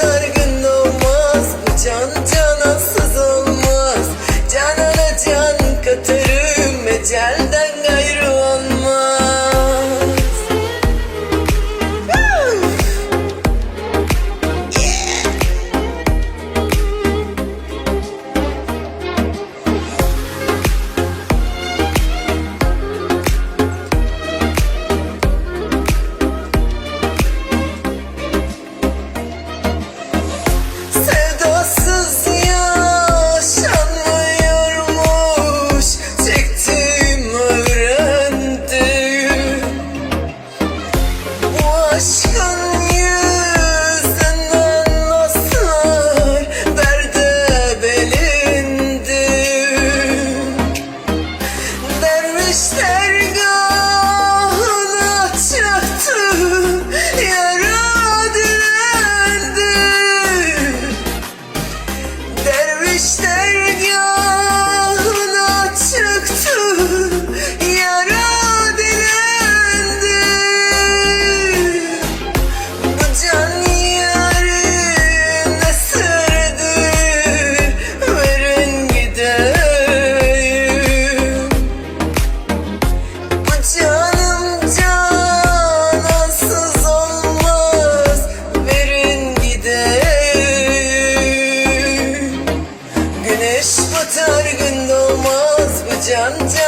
sargın olmaz Bu can canasız olmaz. Canana can katarım ecel aşkın Johnson.